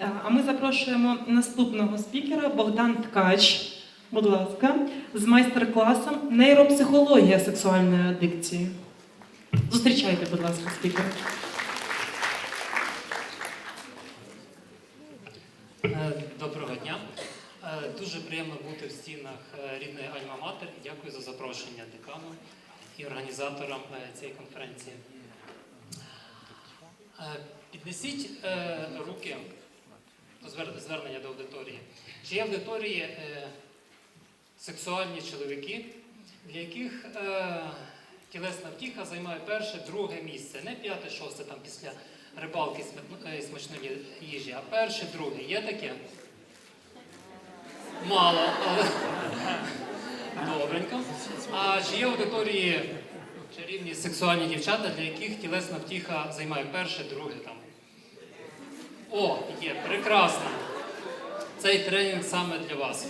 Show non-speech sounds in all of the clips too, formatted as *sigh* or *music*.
Е, А ми запрошуємо наступного спікера Богдан Ткач. Будь ласка, з майстер-класом нейропсихологія сексуальної адикції. Зустрічайте, будь ласка, спікера. Е, Доброго дня. Е, Дуже приємно бути в стінах рідної Альма-Матер. Дякую за запрошення декану і організаторам цієї конференції. Піднесіть руки звернення до аудиторії. Чи є аудиторії е, сексуальні чоловіки, для яких е, тілесна втіха займає перше, друге місце, не п'яте, шосте там після рибалки смачно- е, смачної їжі, а перше, друге. Є таке? Мало, але *laughs* добренько. А чи є аудиторії чарівні сексуальні дівчата, для яких тілесна втіха займає перше, друге там? О, є, прекрасно. Цей тренінг саме для вас.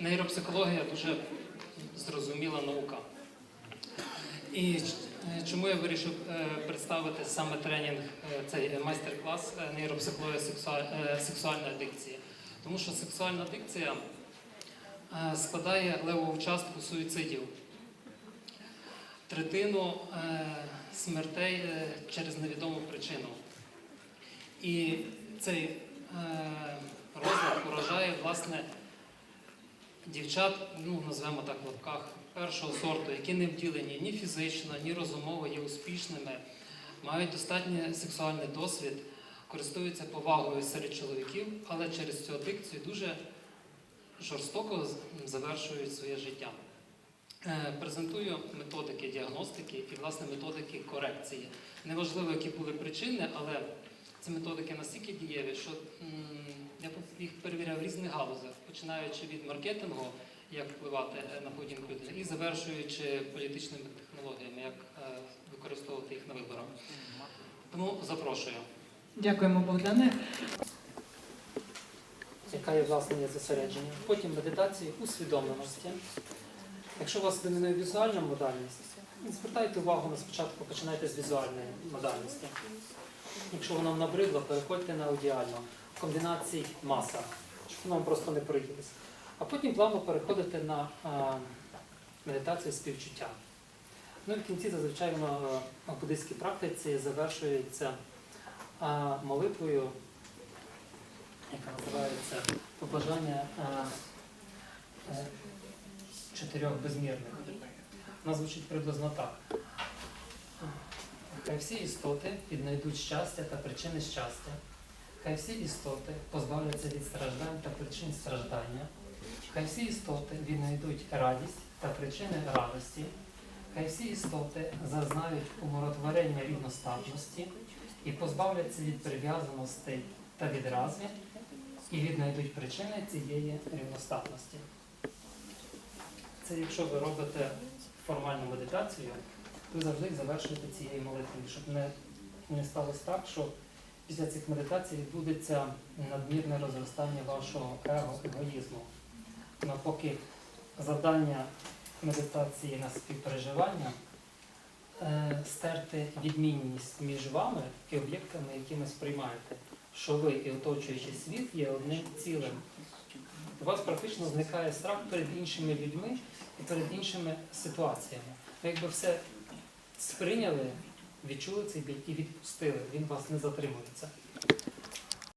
Нейропсихологія дуже зрозуміла наука. І е, чому я вирішив е, представити саме тренінг, е, цей майстер-клас нейропсихологія сексуаль- сексуальної адикції? Тому що сексуальна адикція складає левову частку суїцидів, третину смертей е, через невідому причину. І цей е, розлад поражає власне дівчат, ну назвемо так в лапках, першого сорту, які не вділені ні фізично, ні розумово, є успішними, мають достатній сексуальний досвід, користуються повагою серед чоловіків, але через цю адикцію дуже жорстоко завершують своє життя. Е, Презентую методики діагностики і власне методики корекції. Неважливо, які були причини, але ці методики настільки дієві, що я їх перевіряв в різних галузях, починаючи від маркетингу, як впливати е, на поведінку людей, і завершуючи політичними технологіями, як е, використовувати їх на виборах. Тому запрошую. Дякуємо, Богдане. яка є власне зосередження. Потім медитації усвідомленості. Якщо у вас домінує візуальна модальність, звертайте увагу на спочатку починайте з візуальної модальності. Якщо воно вам набридло, переходьте на аудіальну. В комбінації маса, щоб воно вам просто не приїлося. А потім плавно переходите на а, медитацію співчуття. Ну і в кінці зазвичай воно е, в буддийській практиці завершується а, молитвою яка називається побажання е, е, чотирьох безмірних. Вона звучить приблизно так. Хай всі істоти віднайдуть щастя та причини щастя. Хай всі істоти позбавляться від страждань та причин страждання. Хай всі істоти віднайдуть радість та причини радості. Хай всі істоти зазнають умиротворення рівностатності і позбавляться від прив'язаностей та відразів і віднайдуть причини цієї рівностатності. Це якщо ви робите формальну медитацію, ви завжди завершуєте цією молитвою, щоб не, не сталося так, що після цих медитацій відбудеться надмірне розростання вашого его, егоїзму. Навпаки, завдання медитації на співпереживання е, стерти відмінність між вами і об'єктами, які ви сприймаєте що ви і оточуючий світ є одним цілим. У вас практично зникає страх перед іншими людьми і перед іншими ситуаціями. Ви якби все сприйняли, відчули цей біль і відпустили, він вас не затримується.